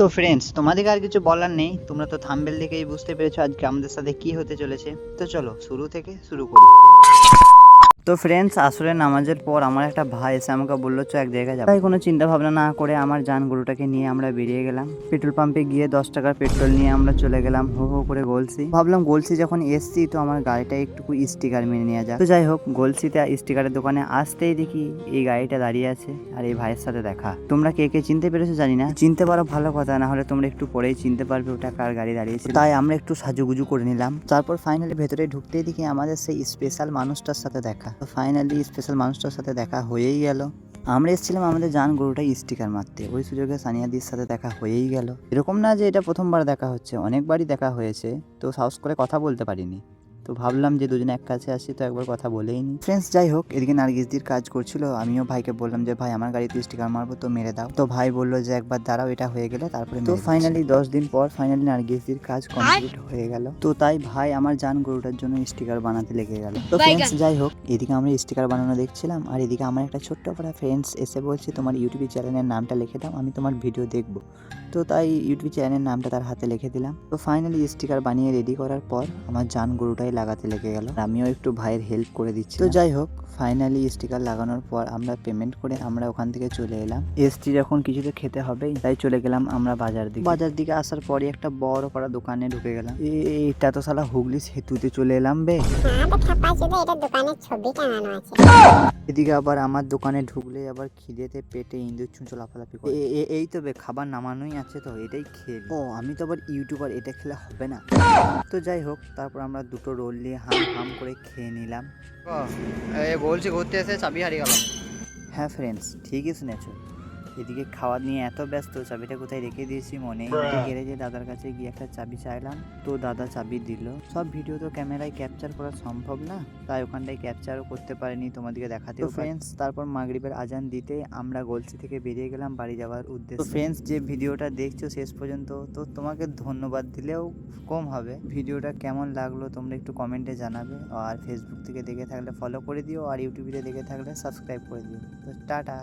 তো ফ্রেন্ডস তোমাদেরকে আর কিছু বলার নেই। তোমরা তো থাম্বেল দেখেই বুঝতে পেরেছ আজকে আমাদের সাথে কি হতে চলেছে। তো চলো, শুরু থেকে শুরু করি। তো ফ্রেন্ডস আসলে নামাজের পর আমার একটা ভাই এসে আমাকে বলল, চ এক জায়গায় যাব। তাই কোনো চিন্তা ভাবনা না করে আমার যান গরুটাকে নিয়ে আমরা বেরিয়ে গেলাম। পেট্রোল পাম্পে গিয়ে দশ টাকার পেট্রোল নিয়ে আমরা চলে গেলাম, হো হো করে গোলসি ভাবলাম গোলসি যখন এসছি, তো আমার গাড়িটা একটু স্টিকার মেনে নেওয়া যাক। তো যাই হোক গোলসিতে স্টিকারের দোকানে আসতেই দেখি এই গাড়িটা দাঁড়িয়ে আছে আর এই ভাইয়ের সাথে দেখা। তোমরা কে কে চিনতে পেরেছ জানি না। চিনতে পারো ভালো কথা, না হলে তোমরা একটু পরেই চিনতে পারবে ওটা কার গাড়ি দাঁড়িয়েছে তাই আমরা একটু সাজুগুজু করে নিলাম। তারপর ফাইনালি ভেতরে ঢুকতেই দেখি আমাদের সেই স্পেশাল মানুষটার সাথে দেখা। তো ফাইনালি স্পেশাল মানুষটার সাথে দেখা হয়েই গেল। আমরা এসেছিলাম আমাদের জান গরুটাই স্টিকার মারতে। ওই সুযোগে সানিয়াদির সাথে দেখা হয়েই গেল। এরকম না যে এটা প্রথমবার দেখা হচ্ছে, অনেকবারই দেখা হয়েছে। তো সাহস করে কথা বলতে পারিনি। তো ভাবলাম যে দুজনে এক কাছে আসি তো একবার কথা বলেই নি ফ্রেন্ডস যাই হোক এদিকে নার্গিসদির কাজ করছিল আমিও ভাইকে বললাম যে ভাই আমার গাড়িতে স্টিকার মারবো তো মেরে দাও। তো ভাই বলল যে একবার দাঁড়াও এটা হয়ে গেলে তারপরে তো ফাইনালি দশ দিন পর ফাইনালি নার্গিসদির কাজ কমপ্লিট হয়ে গেল। তো তাই ভাই আমার জান গরুটার জন্য স্টিকার বানাতে লেগে গেল। তো ফ্রেন্ডস যাই হোক এদিকে আমরা স্টিকার বানানো দেখছিলাম আর এদিকে আমার একটা ছোট্ট পাড়া ফ্রেন্ডস এসে বলছে তোমার ইউটিউব চ্যানেলের নামটা লিখে দাও আমি তোমার ভিডিও দেখব। তো তাই ইউটিউব চ্যানেলের নামটা তার হাতে লিখে দিলাম। তো ফাইনালি স্টিকার বানিয়ে রেডি করার পর আমার জান গরুটাই লাগাতে লেগে গেল। আমিও একটু ভাইয়ের হেল্প করে দিচ্ছি তো যাই হোক ফাইনালি স্টিকার লাগানোর পর আমরা পেমেন্ট করে আমরা ওখান থেকে চলে এলাম। এসটি যখন কিছু তো খেতে হবেই তাই চলে গেলাম আমরা বাজার দিকে। বাজার দিকে আসার পরই একটা বড় করা দোকানে ঢুকে গেলাম। এ- এটা তো সালা হুগলি সেতুতে চলে এলাম বে। এদিকে আবার আমার দোকানে ঢুকলে আবার খিদেতে পেটে ইন্দুর চুঁচো লাফালাফি করে। এই তো বে খাবার নামানোই আছে তো এটাই খেয়ে ও আমি তো আবার ইউটিউবার এটা খেলে হবে না। তো যাই হোক তারপর আমরা দুটো রোল হাম হাম করে খেয়ে নিলাম। বলছি ঘুরতে এসে চাবি হারিয়ে গেলাম হ্যাঁ ফ্রেন্ডস ঠিকই শুনেছো। এদিকে খাওয়া নিয়ে এত ব্যস্ত চাবিটা কোথায় রেখে দিয়েছি মনে গ্যারেজে দাদার কাছে গিয়ে একটা চাবি চাইলাম তো দাদা চাবি দিল। সব ভিডিও তো ক্যামেরায় ক্যাপচার করা সম্ভব না তাই ওখানটায় ক্যাপচারও করতে পারিনি তোমাদেরকে দেখাতে ফ্রেন্ডস তারপর মাগরিবের আজান দিতে আমরা গোলসি থেকে বেরিয়ে গেলাম বাড়ি যাওয়ার উদ্দেশ্যে। ফ্রেন্ডস যে ভিডিওটা দেখছ শেষ পর্যন্ত তো তোমাকে ধন্যবাদ দিলেও কম হবে। ভিডিওটা কেমন লাগল তোমরা একটু কমেন্টে জানাবে আর ফেসবুক থেকে দেখে থাকলে ফলো করে দিও আর ইউটিউবে দেখে থাকলে সাবস্ক্রাইব করে দিও। তো টাটা।